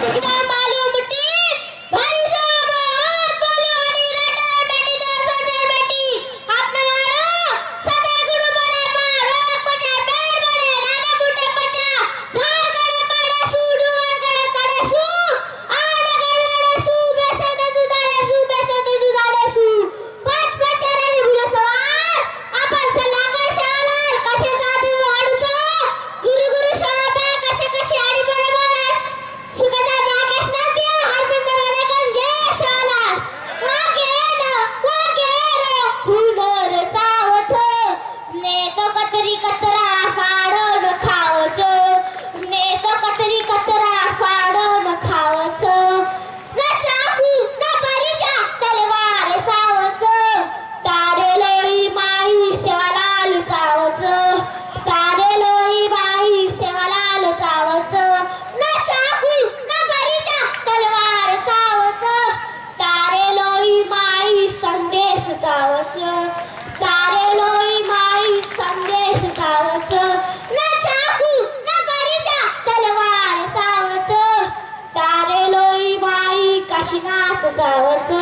Come on, जावच. तारे लोई माई संदेश जावच. ना चाकू ना परिचा तलवार जावच तारे लोई माई काशीनाथ जावच.